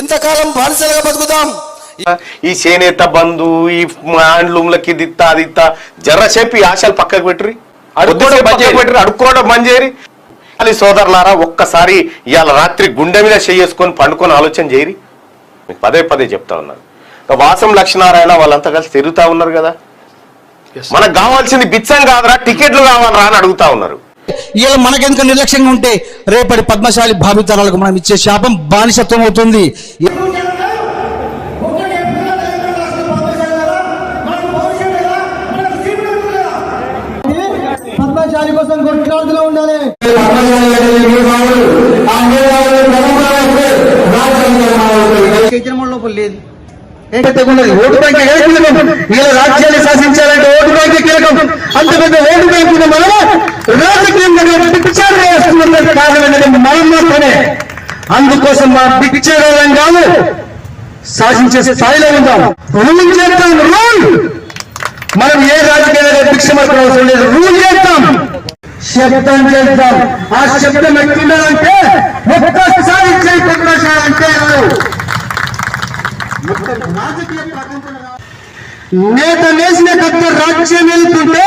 ఎంతకాలం బానిసలుగా బతుకుతాం ఈ చేనేత బంధు ఈ హ్యాండ్లూమ్లకి దిత్తా దిత్తా జర్ర చెప్పి ఆశలు పక్కకు పెట్టరి. అడుక్కోవడం పెట్టరి అడుక్కోవడం బంద్ చేయరి అది సోదరులారా ఒక్కసారి ఇవాళ రాత్రి గుండె మీద చేసుకొని పండుకొని ఆలోచన చేయరి. మీకు పదే పదే చెప్తా ఉన్నారు వాసం లక్ష్మీనారాయణ వాళ్ళంతా కలిసి తిరుగుతా ఉన్నారు కదా. మనకు కావాల్సింది బిచ్చం కాదురా టికెట్లు కావాలరా అని అడుగుతా ఉన్నారు. ఇలా మనకెందుకు నిర్లక్ష్యంగా ఉంటే రేపటి పద్మశాలి భావితరాలకు మనం ఇచ్చే శాపం బానిసత్వం అవుతుంది. పద్మశాలి కోసం ఉండాలి. లోపల లేదు. ఉన్నది ఓటు బ్యాంక్ కీలకం ఇలా రాజ్యాన్ని శాసించాలంటే ఓటు బ్యాంక్ కీలకం అంత పెద్ద ఓటు బ్యాంక్ ఉన్న మనం రాజకీయంగా పిక్చర్ వేస్తున్నందుకు కారణం ఏంటంటే మనం మాత్రమే అందుకోసం మా పిక్చర్ కాదు సాధించే స్థాయిలో ఉందాం. రూల్ చేస్తాం రూల్! మనం ఏ రాజకీయాలు భిక్ష మార్పులు అవసరం లేదు. రూల్ చేస్తాం శబ్దం చేద్దాం. ఆ శబ్దం ఎట్లుండాలంటే ఒక్కసారి చేయి నేత నేసిన కత్త రాజ్యం వెళ్తుంటే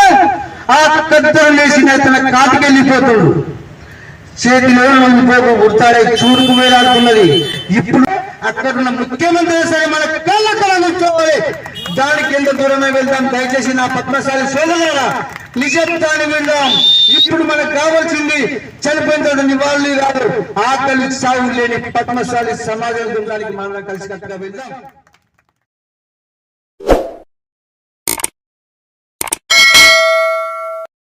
ఆ కత్తెర నేసిన తన కాటుకెళ్ళిపోతాడు. చేతిలో ఉండిపోక గుర్తాడే చూడుకు వేలాడుతున్నది. ఇప్పుడు అక్కడ ఉన్న ముఖ్యమంత్రి సరే మన కళ్ళ కళ కూర్చోవాలి దానికి ఎంత దూరమే వెళ్దాం? దయచేసి నా పద్మశాలి సోదరులారా నిజాన్ని విందాం. ఇప్పుడు మనకు కావాల్సింది చనిపోయిన తర్వాత నివాళులు కాదు ఆకలి సాగు లేని పద్మశాలి సమాజం దానికి మనం కలిసి వెళ్దాం.